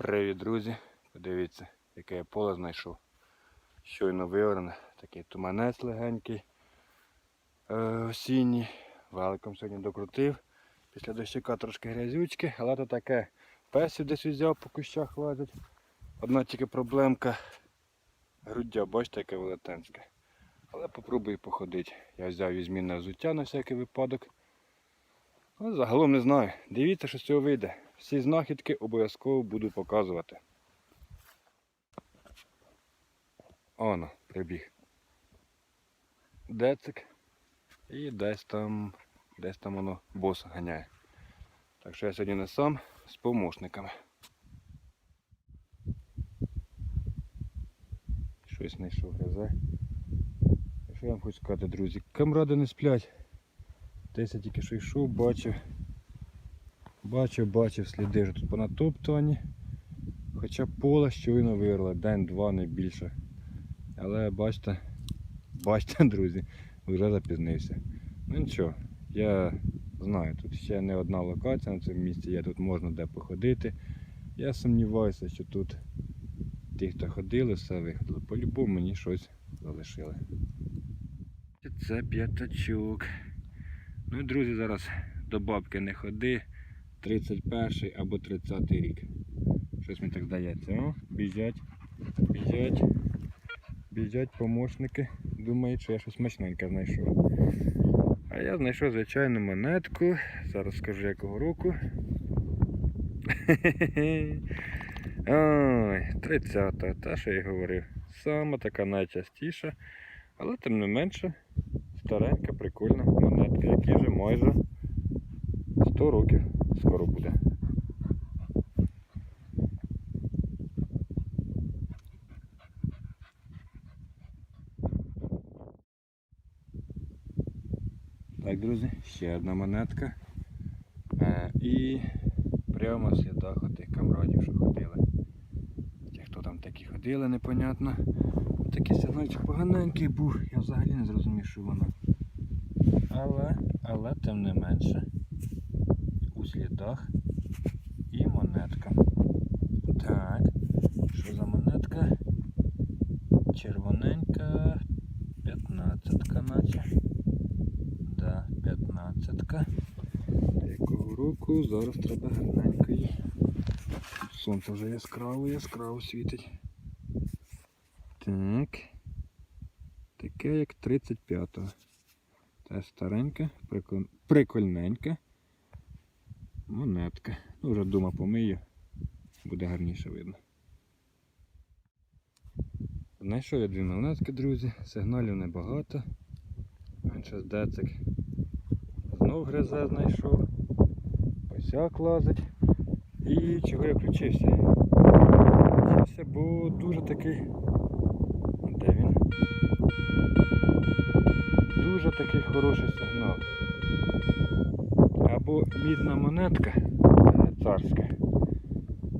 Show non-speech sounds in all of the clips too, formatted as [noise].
Привіт, друзі! Подивіться, яке я поле знайшов. Щойно виорене, такий туманець легенький е, осінній. Великом сьогодні докрутив. Після дощика трошки грязючки, але то таке. Песів десь взяв по кущах лазить. Одна тільки проблемка груддя, бачите, яке велетенське. Але попробую походити. Я взяв візьмінне взуття на всякий випадок. Але загалом не знаю. Дивіться, що з цього вийде. Всі знахідки обов'язково буду показувати. Оно, прибіг. Децик. І десь там, десь там воно бос ганяє. Так що я сьогодні не сам з помощниками. Щось знайшов гризе. Що я вам хочу сказати, друзі? Камради не сплять. Десь я тільки що йшов, бачив. Бачив, бачив сліди що тут понатоптувані. Хоча поле щойно вирвало, день-два не більше. Але бачите, бачите, [laughs] друзі, вже запізнився. Ну нічого, я знаю, тут ще не одна локація на цьому місці, є тут можна де походити. Я сумніваюся, що тут ті, хто ходили, все виходили. По-любому мені щось залишили. Це п'ятачок. Ну друзі, зараз до бабки не ходи. 31 або 30 рік. Щось мені так здається. О, біжать, біжать, біжать помощники. Думають, що я щось смачненьке знайшов. А я знайшов звичайну монетку. Зараз скажу якого року. [laughs] Ой, 30-та, та що я говорив. Саме така найчастіша, але тим не менше старенька, прикольна монетка, якій вже майже 100 років скоро буде. Так, друзі, ще одна монетка. Е, і прямо в слідах отих камрадів, що ходили. Ті, хто там такі ходили, непонятно. Такий сигнальчик поганенький був, я взагалі не зрозумів, що воно. Але, але тим не менше у слідах і монетка. Так, що за монетка? Червоненька, 15 наче. Да, 15. Якого року? Зараз треба гарненько її. Сонце вже яскраво, яскраво світить. Так. Таке як 35-го. Та старенька, приколь... прикольненька. Монетка. Ну, вже дома помию. Буде гарніше видно. Знайшов я дві монетки, друзі. Сигналів небагато. Менше з децик. Знов гризе знайшов. Посяк лазить. І чого я включився? Включився, бо дуже такий. Де він? Дуже такий хороший сигнал. Або мідна монетка е, царська,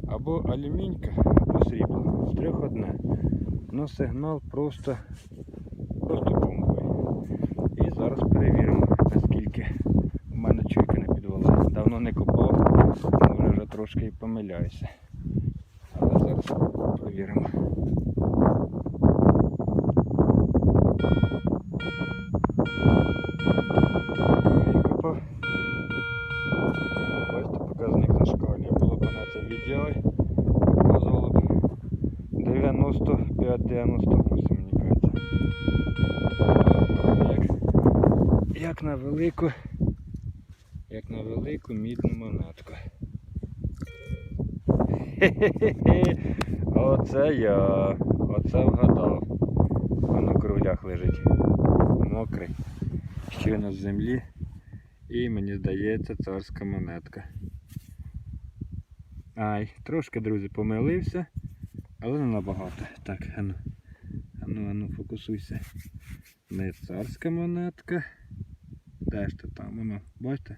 або алюмінька, або срібло. З трьох одне. Ну сигнал просто, просто бомбовий. І зараз перевіримо, наскільки в мене чуйка не підвела. Давно не копав, може вже трошки і помиляюся. Але зараз перевіримо. Велику, як на велику мідну монетку. Хе-хе-хе, [laughs] оце я, оце вгадав. А на круглях лежить. Мокрий. Щойно з землі. І мені здається царська монетка. Ай, трошки, друзі, помилився, але не набагато. Так, ану, ану, ану, фокусуйся. Не царська монетка. То там воно? Бачите?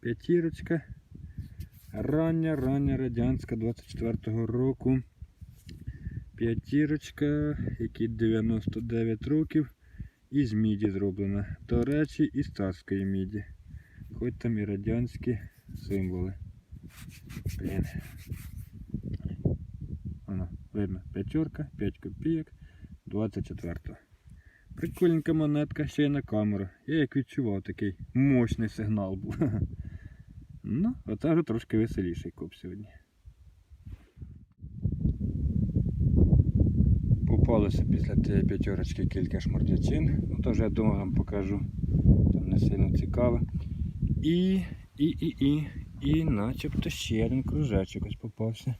П'ятірочка. Рання, рання радянська 24-го року. П'ятірочка, якій 99 років. Із міді зроблена. До речі, із царської міді. Хоч там і радянські символи. Блін. видно, п'ятерка, 5 копійок, 24. Прикольненька монетка, ще й на камеру. Я як відчував такий мощний сигнал був. [laughs] Ну, оце вже трошки веселіший коп сьогодні. Попалося після тієї п'ятерочки кілька шмордячин. Ну, вже я думаю вам покажу. Там не сильно цікаво. І, і, і, і, і начебто ще один кружечок ось попався.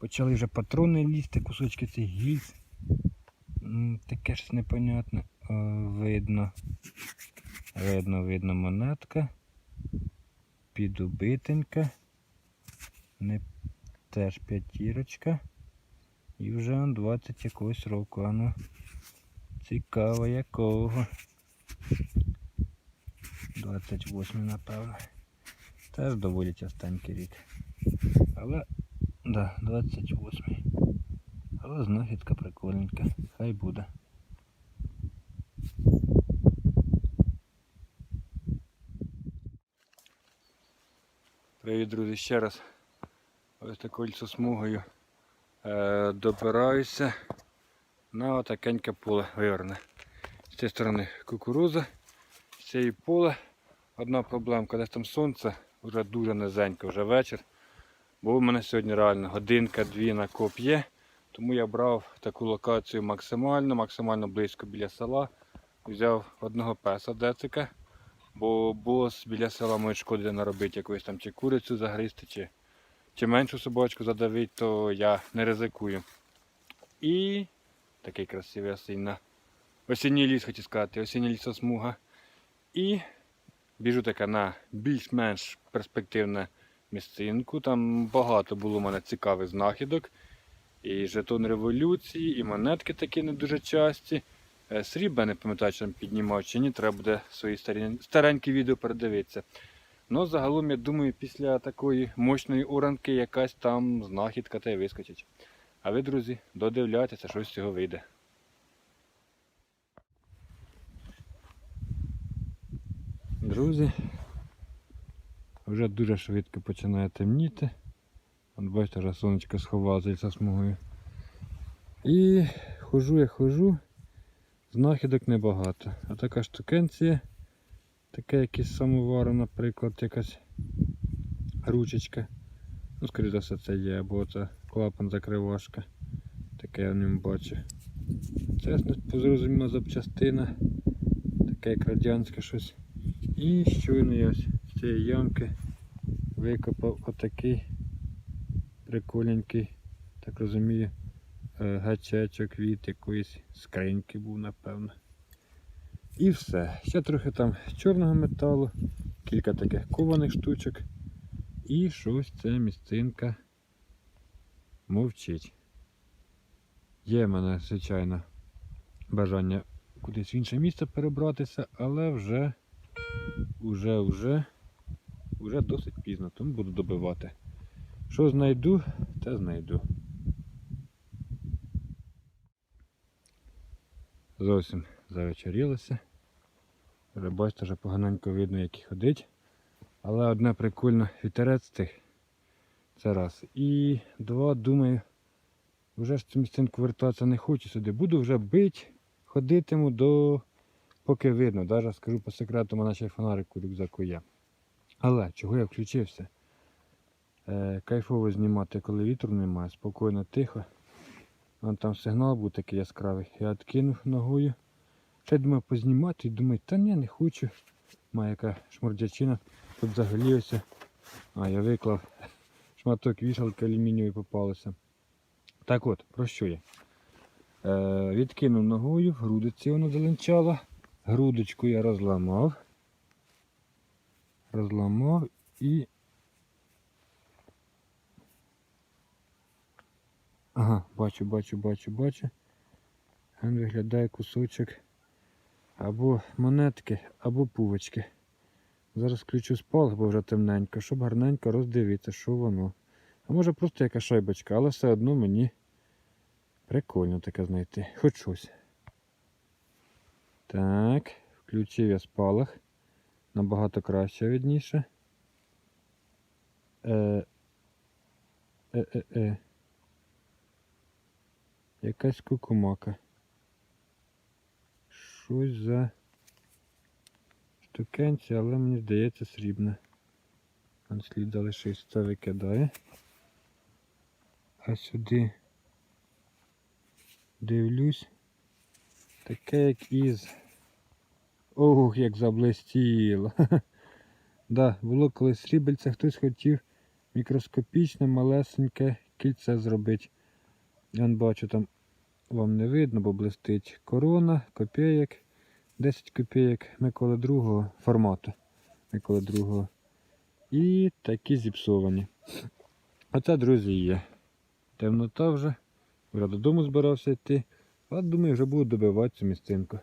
Почали вже патрони лізти, кусочки цих гільз. Таке щось непонятне. Е, Видно. Видно, видно монетка. Підубитенька. Не теж п'ятірочка. І вже он 20 якогось року. А ну, цікаво якого. 28 напевно. Теж доволі частенький рік. Але, да, 28. Але знахідка прикольненька. Хай буде. Привіт, друзі, ще раз. Ось такою лісосмугою е, добираюся на отакеньке поле виверне. З цієї сторони кукуруза, з цієї поле. Одна проблемка, десь там сонце, вже дуже низенько, вже вечір. Бо у мене сьогодні реально годинка-дві на коп є. Тому я брав таку локацію максимально, максимально близько біля села. Взяв одного песа децика, бо бос біля села може шкоди наробити якусь там чи курицю загризти, чи, чи меншу собачку задавити, то я не ризикую. І такий красивий осіння. Осінній ліс, хотів сказати, осіння лісосмуга. І біжу таке на більш-менш перспективне місцинку. Там багато було у мене цікавих знахідок. І жетон революції, і монетки такі не дуже часті. Е, Срібла не пам'ятаю, чи там піднімав чи ні, треба буде свої старенькі відео передивитися. Ну, загалом, я думаю, після такої мощної уранки якась там знахідка та й вискочить. А ви, друзі, додивляйтеся, що з цього вийде. Друзі, вже дуже швидко починає темніти. От бачите, вже сонечко сховалося за смугою. І хожу я хожу, знахідок небагато. А така штукенція, таке якийсь самовар, наприклад, якась ручечка. Ну, скоріше за все це є, або це клапан закривашка. Таке я в ньому бачу. Це зрозуміла запчастина, таке як радянське щось. І щойно я з цієї ямки викопав отакий прикольненький, так розумію, е, гачечок від якоїсь скриньки був, напевно. І все. Ще трохи там чорного металу, кілька таких кованих штучок. І щось ця місцинка мовчить. Є в мене, звичайно, бажання кудись в інше місце перебратися, але вже, вже, вже, вже досить пізно, тому буду добивати. Що знайду, те знайду. Зовсім завечерілося. Вже бачите, вже поганенько видно, як і ходить. Але одне прикольно вітерець тих. Це раз. І два, думаю, вже ж цю місцинку вертатися не хочу сюди. Буду вже бити, ходитиму до поки видно. Даже скажу по секрету, мене ще фонарик у рюкзаку є. Але чого я включився? Е, кайфово знімати, коли вітру немає, спокійно, тихо. Вон там сигнал був такий яскравий. Я відкинув ногою. Ще думав познімати і думаю, та ні, не хочу. Має яка шмордячина. Тут взагалі. А, я виклав [laughs] шматок вішалки алюмінієвої попалося. Так от, про що я? Е, відкинув ногою, в грудиці воно заленчало. Грудочку я розламав. Розламав і Ага, бачу, бачу, бачу, бачу. Він виглядає кусочок або монетки, або пувочки. Зараз включу спалах, бо вже темненько, щоб гарненько роздивитися, що воно. А може просто яка шайбочка, але все одно мені прикольно таке знайти. Хоч щось. Так, включив я спалах. Набагато краще видніше. Е, е, е, е. Якась кукумака. Щось за штукенці, але мені здається срібне. Слід залишився, це викидає. А сюди дивлюсь. Таке як із. Ох, як заблистіло. [laughs] Да, було колись срібельце, хтось хотів мікроскопічне, малесеньке кільце зробити. Я бачу там вам не видно, бо блистить корона, копійок, 10 копійок Миколи другого формату. Миколи другого. І такі зіпсовані. Оце, друзі, є. Темнота вже. Вже додому збирався йти. А думаю, вже буду добивати цю місцинку.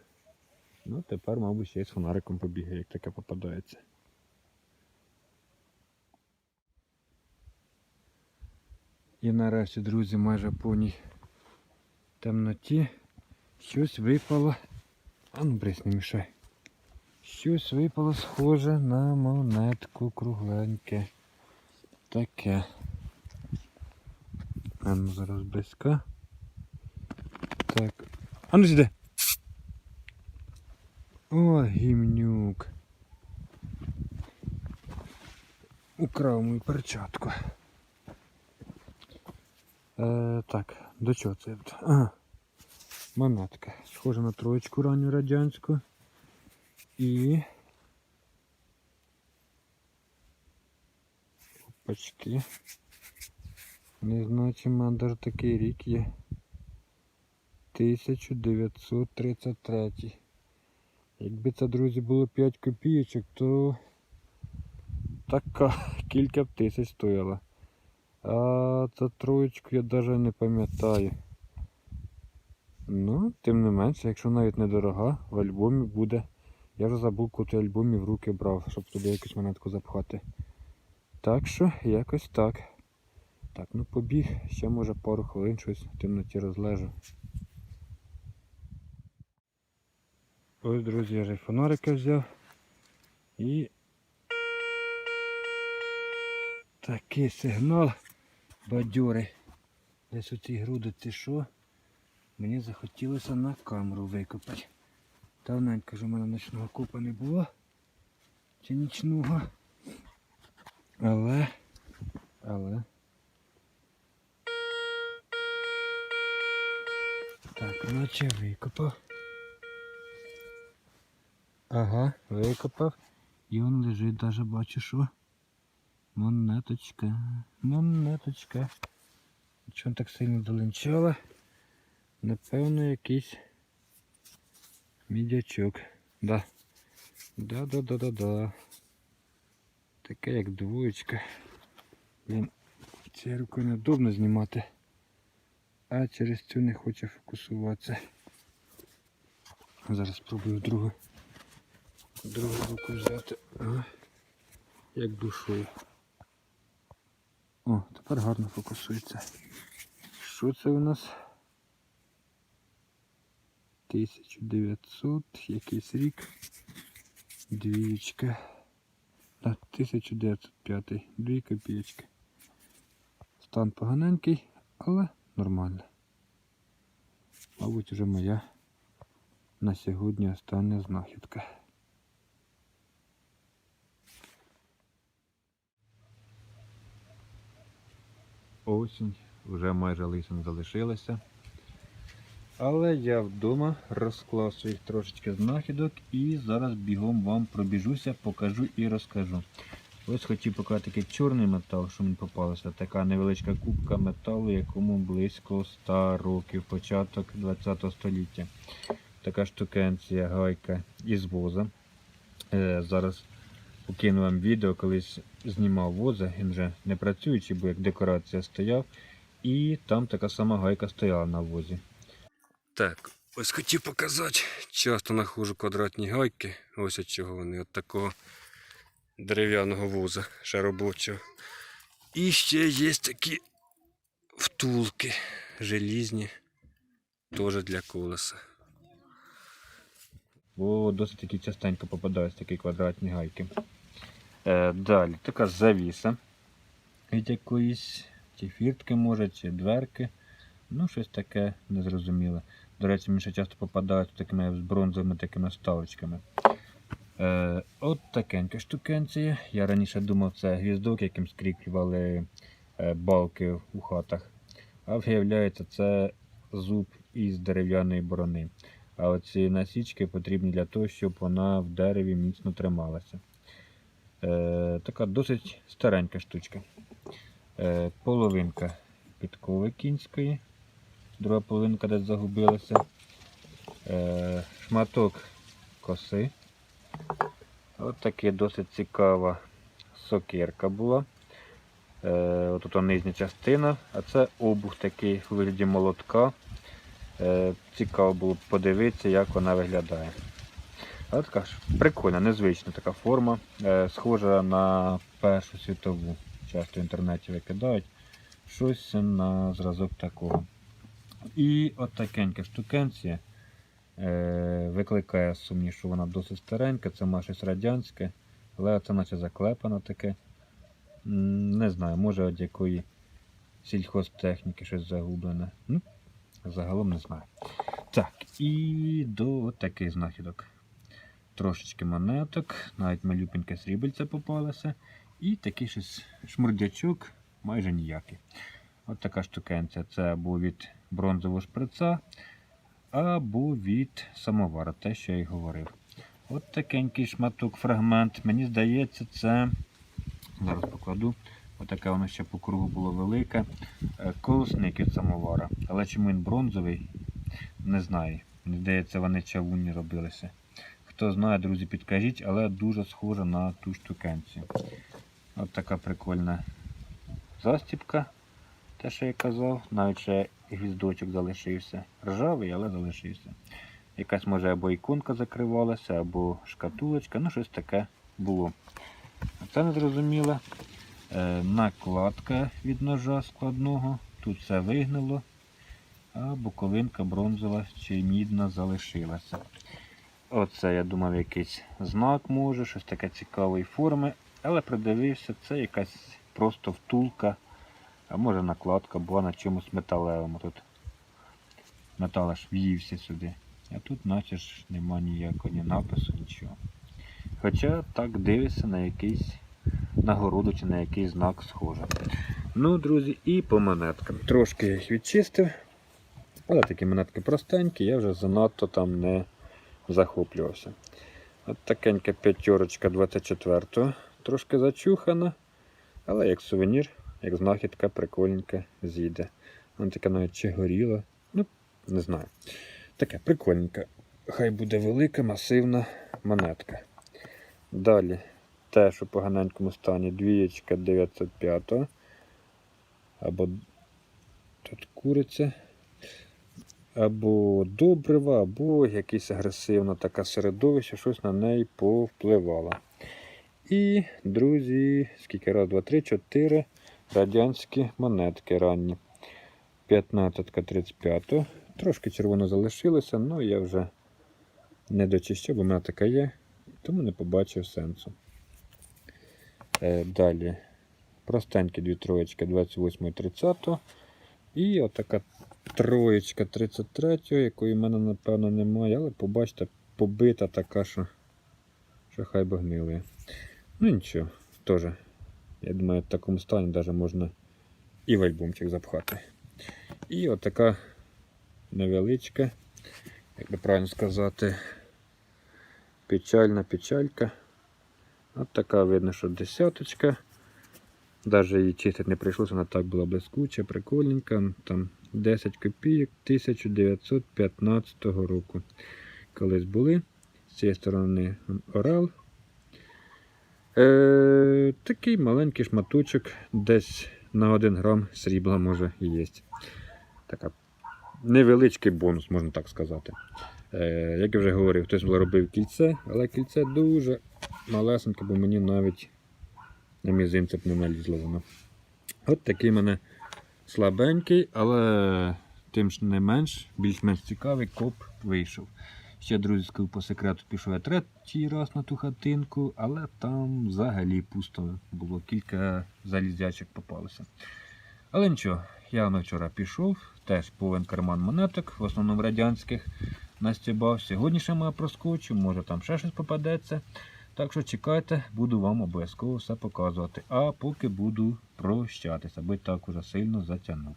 Ну, тепер, мабуть, ще й з фонариком побігаю, як таке попадається. І нарешті, друзі, майже в повній темноті щось випало. А ну брись, не мішай. Щось випало схоже на монетку кругленьке. Таке. А ну зараз близько. Так. А ну сюди. О, гімнюк. Украв мою перчатку. Е, так, до чого це? Ага. Монетка. Схожа на троєчку ранню радянську. І. Опачки. Не знаю, чи має даже такий рік є. 1933. Якби це, друзі, було 5 копійочок, то така кілька б тисяч стояла. А за троєчку я навіть не пам'ятаю. Ну, тим не менше, якщо навіть недорога, в альбомі буде. Я вже забув, коли альбомі в руки брав, щоб туди якусь монетку запхати. Так що, якось так. Так, ну побіг, ще може пару хвилин щось в темноті розлежу. Ось, друзі, я вже фонарика взяв. І такий сигнал бадьорий. Десь у груди ти що? Мені захотілося на камеру викопати. Давненько ж у мене ночного купа не було. Чи нічного. Але, але. Так, наче викопав. Ага, викопав. І он лежить, даже бачу, що. Монеточка. Монеточка. Чого так сильно долинчала? Напевно, якийсь мідячок. Да. Да-да-да-да-да. Таке як двоєчка. Блін, цією рукою неудобно знімати. А через цю не хоче фокусуватися. Зараз спробую другу. Другу руку взяти. Як душою. О, тепер гарно фокусується. Що це у нас? 1900, якийсь рік. Двічка. А, 1905. Дві копійки. Стан поганенький, але нормально. Мабуть, вже моя на сьогодні остання знахідка. Осінь, вже майже лисин залишилася. Але я вдома розклав своїх трошечки знахідок і зараз бігом вам пробіжуся, покажу і розкажу. Ось хотів показати чорний метал, що мені попалося. Така невеличка кубка металу, якому близько 100 років, початок 20 століття. Така штукенція, гайка із воза. Е, зараз покину вам відео, колись знімав воза, він вже не працюючий, бо як декорація стояв. І там така сама гайка стояла на возі. Так, ось хотів показати. Часто знаходжу квадратні гайки. Ось від чого вони, от такого дерев'яного вуза, ще робочого. І ще є такі втулки желізні, теж для колеса. Бо досить таки частенько попадаються такі квадратні гайки. Е, далі така завіса від якоїсь чи фіртки може, чи дверки. Ну, щось таке незрозуміле. До речі, мені ще часто попадають такими з бронзовими такими ставочками. Е, от такенька штукенція. Я раніше думав, це гвіздок, яким скріплювали е, балки у хатах. А виявляється, це зуб із дерев'яної борони. А оці насічки потрібні для того, щоб вона в дереві міцно трималася. Е, така досить старенька штучка. Е, половинка підкови кінської, друга половинка десь загубилася. Е, шматок коси. От таки досить цікава сокирка була. Е, от тут нижня частина, а це обух такий у вигляді молотка. Е, цікаво було подивитися, як вона виглядає. Але така ж прикольна, незвична така форма, е, схожа на Першу світову. Часто в інтернеті викидають щось на зразок такого. І от такенька штукенція е, викликає сумнів, що вона досить старенька, це має щось радянське, але це наче заклепано таке. Не знаю, може від якої сільхозтехніки щось загублене. Ну, загалом не знаю. Так, і до таких знахідок. Трошечки монеток, навіть малюпеньке срібельце попалося. І такий щось шмурдячок, майже ніякий. От така штукенця. Це або від бронзового шприца, або від самовара, те, що я й говорив. От такенький шматок, фрагмент. Мені здається, це. Зараз покладу. Отаке воно ще по кругу було велике. Е, Колосник від самовара. Але чому він бронзовий, не знаю. Мені здається, вони чавунні робилися. Хто знає, друзі, підкажіть, але дуже схоже на ту штукенцію. От така прикольна застіпка. Те, що я казав, навіть ще гвіздочок залишився. Ржавий, але залишився. Якась може або іконка закривалася, або шкатулочка, ну щось таке було. Це не зрозуміло. Е, накладка від ножа складного. Тут все вигнило, а боковинка бронзова чи мідна залишилася. Оце, я думав, якийсь знак може, щось таке цікавої форми. Але придивився, це якась просто втулка, а може накладка була на чомусь металевому. Тут метал аж в'ївся сюди. А тут наче ж нема ніякого ні напису, нічого. Хоча так дивишся на якийсь нагороду чи на якийсь знак схоже. Ну, друзі, і по монеткам. Трошки їх відчистив. Але такі монетки простенькі, я вже занадто там не захоплювався. От такенька п'ятерочка 24-го. Трошки зачухана, але як сувенір, як знахідка прикольненька зійде. Вона така навіть чи горіла. Ну, не знаю. Таке прикольненька. Хай буде велика, масивна монетка. Далі теж у поганенькому стані двієчка 905. Або тут куриця. Або добрива, або якесь агресивне таке середовище, щось на неї повпливало. І, друзі, скільки раз, два, три, чотири радянські монетки ранні. 15-ка 35 Трошки червоно залишилося, але я вже не дочищав, бо в мене така є, тому не побачив сенсу. Е, далі простенькі дві троєчки 28 і 30 І отака троєчка 33, якої в мене, напевно, немає, але побачите, побита така, що, що хай би гнилує. Ну нічого, теж. Я думаю, в такому стані навіть можна і в альбомчик запхати. І отака невеличка, як би правильно сказати, печальна печалька. От така видно, що десяточка. Навіть її чистити не прийшлося, вона так була блискуча, прикольненька. Там 10 копійок 1915 року. Колись були. З цієї сторони орел. Е, такий маленький шматочок, десь на 1 грам срібла може і є. Така невеличкий бонус, можна так сказати. Е, як я вже говорив, хтось робив кільце, але кільце дуже малесеньке, бо мені навіть на мізинця б не налізло воно. От такий мене слабенький, але тим ж не менш, більш-менш цікавий коп вийшов. Ще, друзі, скажу по секрету, пішов я третій раз на ту хатинку, але там взагалі пусто було, кілька залізячок попалося. Але нічого, я вчора пішов, теж повен карман монеток, в основному радянських, настібав. Сьогодні ще ми проскочимо, може там ще щось попадеться. Так що чекайте, буду вам обов'язково все показувати. А поки буду прощатися, аби так уже сильно затягнув.